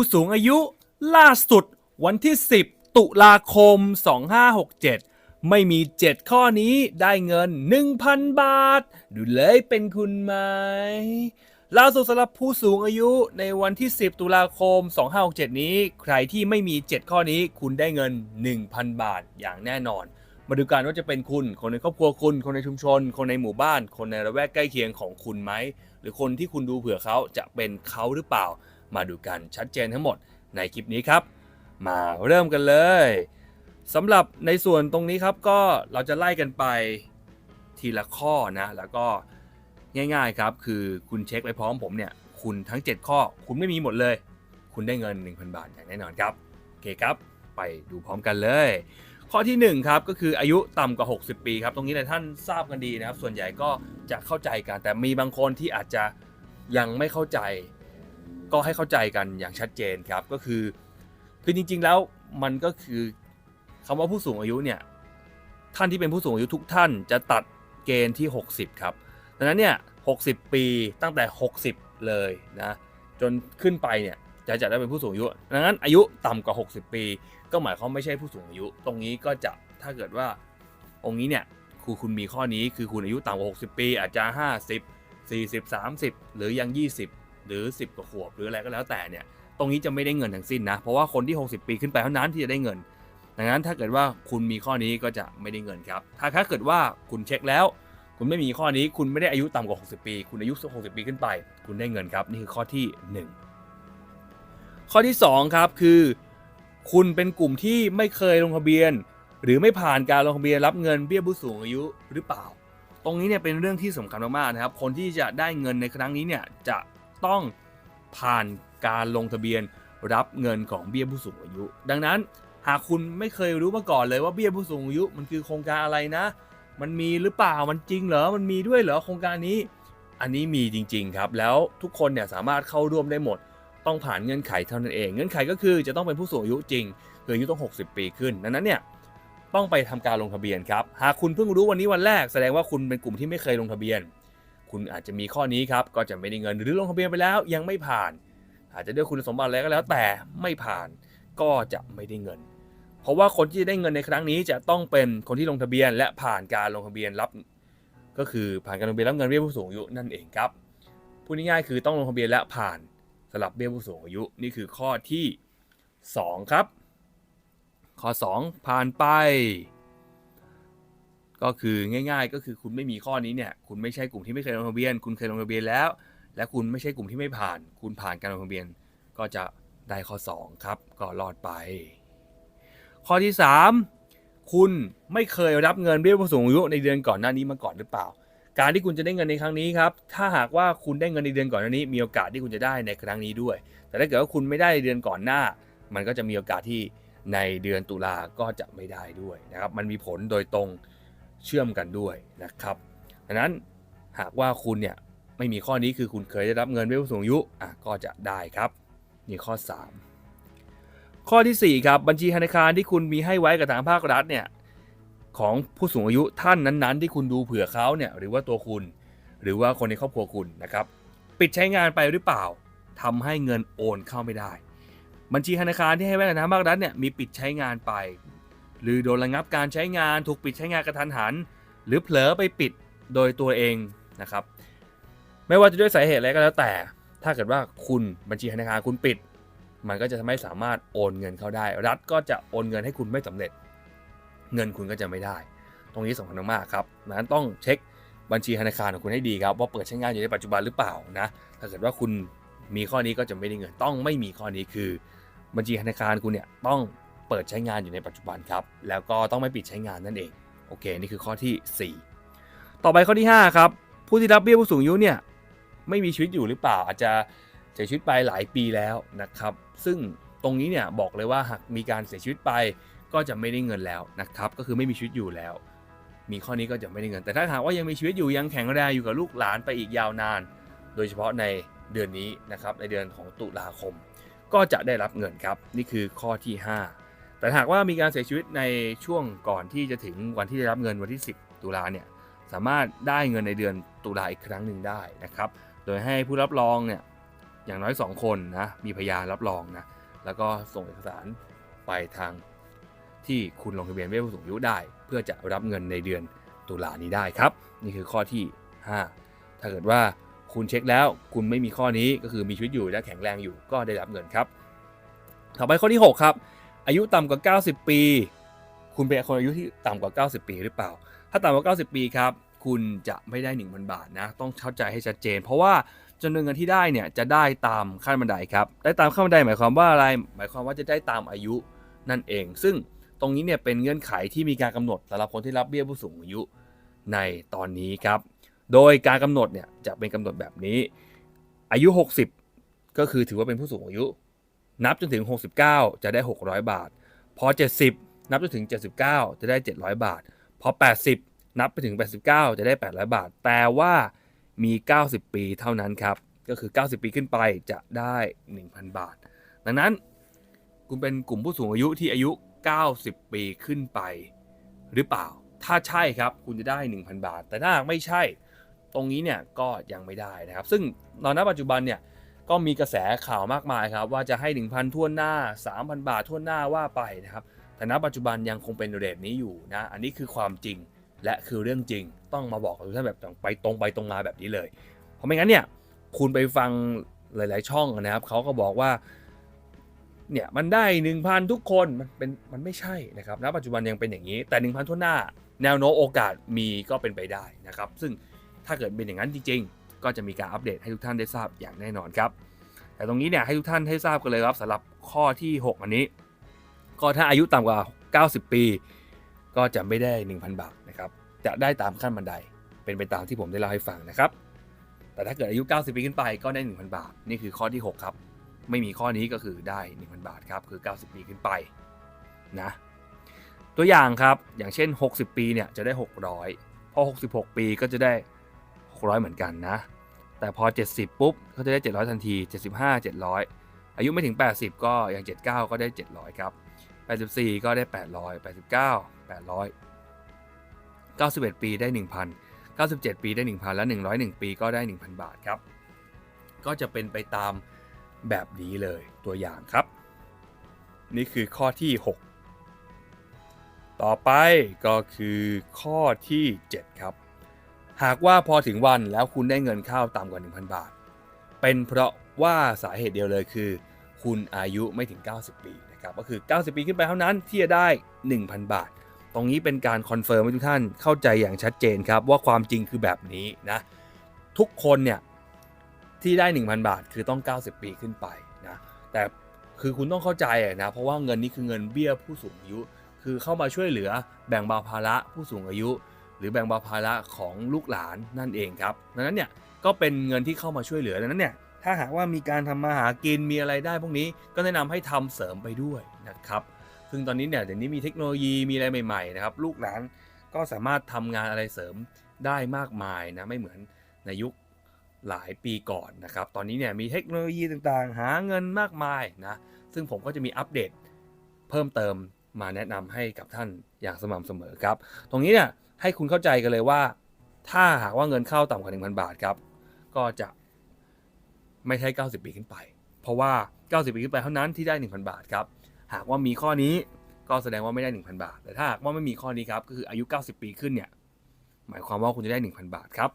ผู้สูงอายุล่าสุดวันที่ 10 ตุลาคม 2567 ไม่มี 7 ข้อนี้ได้เงิน 1,000 บาท ดูเลยเป็นคุณไหมล่าสุดสำหรับผู้สูงอายุในวันที่ 10 ตุลาคม 2567 นี้ ใครที่ไม่มี 7 ข้อนี้คุณได้เงิน 1,000 บาทอย่างแน่นอน มาดูกันว่าจะเป็นคุณ คนในครอบครัวคุณ คนในชุมชน คนในหมู่บ้าน คนในระแวกใกล้เคียงของคุณไหม หรือคนที่คุณดูเผื่อเขาจะเป็นเขาหรือเปล่า มาดูกันชัดเจนทั้งหมดในคลิปนี้ครับ มาเริ่มกันเลยสำหรับในส่วนตรงนี้ครับก็เราจะไล่กันไปทีละข้อนะแล้วก็ง่ายๆครับ คือคุณเช็คไปพร้อมผมเนี่ย คุณทั้ง 7 ข้อ คุณไม่มีหมดเลย คุณได้เงิน 1,000 บาทอย่างแน่นอนครับโอเคครับ ไปดูพร้อมกันเลย ข้อที่ 1 ครับก็คืออายุต่ำกว่า 60 ปีครับ ตรงนี้หลายท่านทราบกันดีนะครับ ส่วนใหญ่ก็จะเข้าใจกันแต่มีบางคนที่อาจจะยังไม่เข้าใจ ก็ให้เข้าใจกันอย่างชัดเจนครับก็คือ คือจริง ๆแล้วมันก็คือคำว่าผู้สูงอายุเนี่ยท่านที่เป็นผู้สูงอายุทุกท่านจะตัดเกณฑ์ที่ 60 ครับดังนั้นเนี่ย60 ปีตั้งแต่ 60 เลยนะจนขึ้นไปเนี่ยจะจะได้เป็นผู้สูงอายุดังนั้นอายุต่ำกว่า 60 ปี ก็หมายความไม่ใช่ผู้สูงอายุ ตรงนี้ก็จะถ้าเกิดว่าองค์นี้เนี่ยคือคุณมีข้อนี้คือคุณอายุต่ำกว่า 60 ปี อาจจะ 50 40 30 หรือยัง 20 หรือ 10 กว่าขวบหรืออะไรก็แล้วแต่เนี่ย ตรงนี้จะไม่ได้เงินทั้งสิ้นนะ เพราะว่าคนที่ 60 ปีขึ้นไปเท่านั้นที่จะได้เงิน ดังนั้นถ้าเกิดว่าคุณมีข้อนี้ก็จะไม่ได้เงินครับ ถ้าถ้าเกิดว่าคุณเช็คแล้ว คุณไม่มีข้อนี้คุณไม่ได้อายุต่ำกว่า 60 ปี คุณอายุ 60 ปีขึ้นไป คุณได้เงินครับ นี่คือข้อที่ 1 ข้อที่ 2 ครับคือ คุณเป็นกลุ่มที่ไม่เคยลงทะเบียน หรือไม่ผ่านการลงทะเบียนรับเงินเบี้ยผู้สูงอายุหรือเปล่าตรงนี้เนี่ยเป็นเรื่องที่สำคัญมากๆนะครับ คนที่จะได้เงินในครั้งนี้เนี่ยจะ ต้องผ่านการลงทะเบียนรับเงินของเบี้ยผู้สูงอายุ ดังนั้นหากคุณไม่เคยรู้มาก่อนเลยว่าเบี้ยผู้สูงอายุมันคือโครงการอะไรนะ มันมีหรือเปล่ามันจริงเหรอมันมีด้วยเหรอโครงการนี้ อันนี้มีจริง ๆ ครับ แล้วทุกคนเนี่ยสามารถเข้าร่วมได้หมด ต้องผ่านเงื่อนไขเท่านั้นเอง เงื่อนไขก็คือจะต้องเป็นผู้สูงอายุจริงคืออายุต้อง 60 ปีขึ้นดังนั้นเนี่ยต้องไปทำการลงทะเบียนครับหากคุณเพิ่งรู้วันนี้วันแรก แสดงว่าคุณเป็นกลุ่มที่ไม่เคยลงทะเบียน คุณอาจจะมีข้อนี้ครับก็จะไม่ได้เงินหรือลงทะเบียนไปแล้วยังไม่ผ่าน อาจจะด้วยคุณสมบัติอะไรก็แล้วแต่ไม่ผ่านก็จะไม่ได้เงิน เพราะว่าคนที่จะได้เงินในครั้งนี้จะต้องเป็นคนที่ลงทะเบียน และผ่านการลงทะเบียนรับ ก็คือผ่านการลงทะเบียนรับเงินเบี้ยผู้สูงอายุนั่นเองครับพูดง่ายๆคือต้องลงทะเบียนและผ่านสำหรับเบี้ยผู้สูงอายุนี่คือข้อที่ 2 ครับ ข้อ 2 ผ่านไป ก็คือง่าย ๆ ก็คือคุณไม่มีข้อนี้เนี่ย คุณไม่ใช่กลุ่มที่ไม่เคยลงทะเบียน คุณเคยลงทะเบียนแล้ว และคุณไม่ใช่กลุ่มที่ไม่ผ่าน คุณผ่านการลงทะเบียน ก็จะได้ข้อ 2 ครับ ก็รอดไป ข้อที่ 3 คุณไม่เคยรับเงินเบี้ยผู้สูงอายุในเดือนก่อนหน้านี้มาก่อนหรือเปล่า การที่คุณจะได้เงินในครั้งนี้ครับ ถ้าหากว่าคุณได้เงินในเดือนก่อนหน้านี้ มีโอกาสที่คุณจะได้ในครั้งนี้ด้วย แต่ถ้าเกิดว่าคุณไม่ได้ในเดือนก่อนหน้า มันก็จะมีโอกาสที่ในเดือนตุลาก็จะไม่ได้ด้วยนะครับ มันมีผลโดยตรง เชื่อมกันด้วยนะครับดังนั้นหากว่าคุณเนี่ยไม่มีข้อนี้คือคุณเคยได้รับเงินเบี้ยผู้สูงอายุอะก็จะได้ครับนี่ข้อ 3 ข้อทีสี่ 4 ครับบัญชีธนาคารที่คุณมีให้ไว้กับทางภาครัฐเนี่ยของผู้สูงอายุท่านนั้นๆ ที่คุณดูเผื่อเขาเนี่ยหรือว่าตัวคุณ หรือว่าคนในครอบครัวคุณนะครับปิดใช้งานไปหรือเปล่าทำให้เงินโอนเข้าไม่ได้ บัญชีธนาคารที่ให้ไว้กับทางภาครัฐเนี่ยมีปิดใช้งานไป หรือโดนระงับการใช้งานถูกปิดใช้งานกระทันหัน หรือเผลอไปปิดโดยตัวเองนะครับ ไม่ว่าจะด้วยสาเหตุอะไรก็แล้วแต่ ถ้าเกิดว่าคุณบัญชีธนาคารคุณปิด มันก็จะทำให้สามารถโอนเงินเข้าได้ รัฐก็จะโอนเงินให้คุณไม่สำเร็จ เงินคุณก็จะไม่ได้ ตรงนี้สำคัญมากครับดังนั้นต้องเช็คบัญชีธนาคารของคุณให้ดีครับว่าเปิดใช้งานอยู่ในปัจจุบันหรือเปล่านะถ้าเกิดว่าคุณมีข้อนี้ก็จะไม่ได้เงินต้องไม่มีข้อนี้คือ บัญชีธนาคารคุณเนี่ยต้อง เปิดใช้งานอยู่ในปัจจุบันครับ แล้วก็ต้องไม่ปิดใช้งานนั่นเอง โอเค นี่คือข้อที่ 4 ต่อไปข้อที่5ครับ ผู้ที่รับเบี้ยผู้สูงอายุเนี่ยไม่มีชีวิตอยู่หรือเปล่า อาจจะเสียชีวิตไปหลายปีแล้วนะครับ ซึ่งตรงนี้เนี่ยบอกเลยว่าหากมีการเสียชีวิตไปก็จะไม่ได้เงินแล้วนะครับ ก็คือไม่มีชีวิตอยู่แล้ว มีข้อนี้ก็จะไม่ได้เงิน แต่ถ้าหากว่ายังมีชีวิตอยู่ยังแข็งแรงอยู่กับลูกหลานไปอีกยาวนาน โดยเฉพาะในเดือนนี้นะครับในเดือนของตุลาคม ก็จะได้รับเงินครับ นี่คือข้อที่ 5 แต่หากว่ามีการเสียชีวิตในช่วงก่อนที่จะถึงวันที่ได้รับเงินวันที่ 10 ตุลาเนี่ยสามารถได้เงินในเดือนตุลาอีกครั้งหนึ่งได้นะครับ โดยให้ผู้รับรองเนี่ยอย่างน้อย 2 คนนะมีพยานรับรองนะแล้วก็ส่งเอกสารไปทางที่คุณลงทะเบียนเบี้ยผู้สูงอายุได้ เพื่อจะรับเงินในเดือนตุลานี้ได้ครับ นี่คือข้อที่ 5 ถ้าเกิดว่าคุณเช็คแล้วคุณไม่มีข้อนี้ก็คือมีชีวิตอยู่และแข็งแรงอยู่ก็ได้รับเงินครับ ต่อไปข้อที่ 6 ครับ อายุต่ำกว่า 90 ปี คุณเป็นคนอายุที่ต่ำกว่า 90 ปีหรือเปล่า ถ้าต่ำกว่า 90 ปีครับ คุณจะไม่ได้ 1,000 บาทนะ ต้องเข้าใจให้ชัดเจน เพราะว่าจำนวนเงินที่ได้เนี่ยจะได้ตามขั้นบันไดครับ ได้ตามขั้นบันไดหมายความว่าอะไร หมายความว่าจะได้ตามอายุนั่นเอง ซึ่งตรงนี้เนี่ยเป็นเงื่อนไขที่มีการกำหนดสำหรับคนที่รับเบี้ยผู้สูงอายุในตอนนี้ครับ โดยการกำหนดเนี่ยจะเป็นกำหนดแบบนี้ อายุ 60 ก็คือถือว่าเป็นผู้สูงอายุ นับจนถึง 69 จะได้ 600 บาท พอ 70 นับจนถึง 79 จะได้ 700 บาท พอ 80 นับไปถึง 89 จะได้ 800 บาท แต่ว่ามี 90 ปีเท่านั้นครับ ก็คือ 90 ปีขึ้นไปจะได้ 1,000 บาท ดังนั้นคุณเป็นกลุ่มผู้สูงอายุที่อายุ 90 ปีขึ้นไปหรือเปล่า ถ้าใช่ครับคุณจะได้ 1,000 บาท แต่ถ้าไม่ใช่ ตรงนี้เนี่ยก็ยังไม่ได้นะครับ ซึ่งตอนณปัจจุบันเนี่ย ก็มีกระแสข่าวมากมายครับ ว่าจะให้ 1,000ทั่วหน้า 3,000 บาททั่วหน้าว่าไปนะครับแต่ณปัจจุบันยังคงเป็นเรทนี้อยู่นะ อันนี้คือความจริงและคือเรื่องจริง ต้องมาบอกทุกท่านแบบไปตรงไปตรงมาแบบนี้เลย เพราะไม่งั้นเนี่ยคุณไปฟังหลาย ๆ ช่องนะครับเขาก็บอกว่าเนี่ยมันได้ 1,000 ทุกคนมันเป็นมันไม่ใช่นะครับณปัจจุบันยังเป็นอย่างนี้ แต่ 1,000ทั่วหน้า แนวโน้มโอกาสมีก็เป็นไปได้นะครับ ซึ่งถ้าเกิดเป็นอย่างนั้นจริง ๆ ก็จะมีการอัปเดตให้ทุกท่านได้ทราบอย่างแน่นอนครับ แต่ตรงนี้เนี่ยให้ทุกท่านให้ทราบกันเลยครับสำหรับข้อที่ 6 อันนี้ ก็ถ้าอายุต่ำกว่า 90 ปี ก็จะไม่ได้ 1,000 บาทนะครับจะได้ตามขั้นบันไดเป็นไปตามที่ผมได้เล่าให้ฟังนะครับ แต่ถ้าเกิดอายุ 90 ปีขึ้นไปก็ได้ 1,000 บาท นี่คือข้อที่ 6 ครับ ไม่มีข้อนี้ก็คือได้ 1,000 บาทครับคือ 90 ปีขึ้นไปนะตัวอย่างครับอย่างเช่น 60 ปีเนี่ยจะได้ 600 พอ 66 ปีก็จะได้ 600 เหมือนกันนะ แต่พอ 70 ปุ๊บก็จะได้ 700 ทันที 75 700 อายุไม่ถึง 80 ก็อย่าง 79 ก็ได้ 700 ครับ 84 ก็ได้ 800 89 800 91 ปีได้ 1,000 97 ปีได้ 1,000 และ 101 ปีก็ได้ 1,000 บาทครับ ก็จะเป็นไปตามแบบนี้เลยตัวอย่างครับ นี่คือข้อที่ 6 ต่อไปก็คือข้อที่ 7 ครับ หากว่าพอถึงวันแล้วคุณได้เงินเข้าต่ำกว่า 1,000 บาท เป็นเพราะว่าสาเหตุเดียวเลยคือ คุณอายุไม่ถึง 90 ปีนะครับก็คือ 90 ปีขึ้นไปเท่านั้นที่จะได้ 1,000 บาท ตรงนี้เป็นการคอนเฟิร์มให้ทุกท่านเข้าใจอย่างชัดเจนครับว่าความจริงคือแบบนี้นะทุกคนเนี่ยที่ได้ 1,000 บาทคือต้อง 90 ปีขึ้นไปนะแต่คือคุณต้องเข้าใจนะเพราะว่าเงินนี้คือเงินเบี้ยผู้สูงอายุ คือเข้ามาช่วยเหลือแบ่งเบาภาระผู้สูงอายุ หรือแบ่งเบาภาระของลูกหลานนั่นเองครับดังนั้นเนี่ยก็เป็นเงินที่เข้ามาช่วยเหลือดังนั้นเนี่ยถ้าหากว่ามีการทำมาหากินมีอะไรได้พวกนี้ก็แนะนำให้ทำเสริมไปด้วยนะครับซึ่งตอนนี้เนี่ยเดี๋ยวนี้มีเทคโนโลยีมีอะไรใหม่ๆนะครับลูกหลานก็สามารถทำงานอะไรเสริมได้มากมายนะไม่เหมือนในยุคหลายปีก่อนนะครับ ตอนนี้เนี่ยมีเทคโนโลยีต่างๆ หาเงินมากมายนะ ซึ่งผมก็จะมีอัปเดตเพิ่มเติมมาแนะนำให้กับท่านอย่างสม่ำเสมอครับ ตรงนี้เนี่ย ให้คุณเข้าใจกันเลยว่า ถ้าหากว่าเงินเข้าต่ำกว่า 1,000 บาทครับ ก็จะไม่ใช่ 90 ปีขึ้นไป เพราะว่า 90 ปีขึ้นไปเท่านั้นที่ได้ 1,000 บาทครับ หากว่ามีข้อนี้ก็แสดงว่าไม่ได้ 1,000 บาท แต่ถ้าหากว่าไม่มีข้อนี้ครับก็คืออายุ 90 ปีขึ้นเนี่ยหมายความว่าคุณจะได้ 1,000 บาทครับ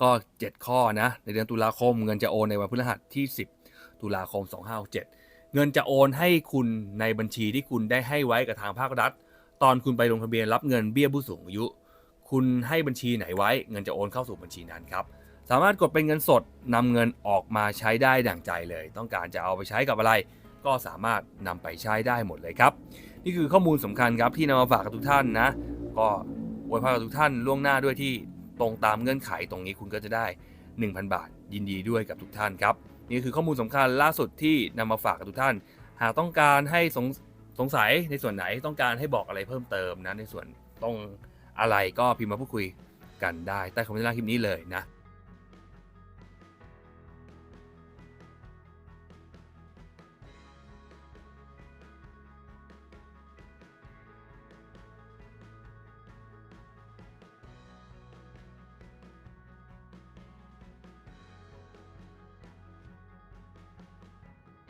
ก็ 7 ข้อนะในเดือนตุลาคมเงินจะโอนในวันพฤหัสที่ 10 ตุลาคม 2567เงินจะโอนให้คุณในบัญชีที่คุณได้ให้ไว้กับทางภาครัฐ ตอนคุณไปลงทะเบียนรับเงินเบี้ยผู้สูงอายุ คุณให้บัญชีไหนไว้ เงินจะโอนเข้าสู่บัญชีนั้นครับ สามารถกดเป็นเงินสดนำเงินออกมาใช้ได้ดั่งใจเลย ต้องการจะเอาไปใช้กับอะไร ก็สามารถนำไปใช้ได้หมดเลยครับ นี่คือข้อมูลสำคัญครับที่นำมาฝากกับทุกท่านนะ ก็อวยพรกับทุกท่านล่วงหน้าด้วยที่ตรงตามเงื่อนไขตรงนี้คุณก็จะได้ 1,000 บาท ยินดีด้วยกับทุกท่านครับนี่คือข้อมูลสำคัญล่าสุดที่นำมาฝากกับทุกท่าน หากต้องการให้สง สงสัยในส่วนไหนต้องการให้บอกอะไรเพิ่มเติมนะในส่วนต้องอะไรก็พิมพ์มาพูดคุยกันได้ใต้คอมเมนต์ล่างคลิปนี้เลยนะ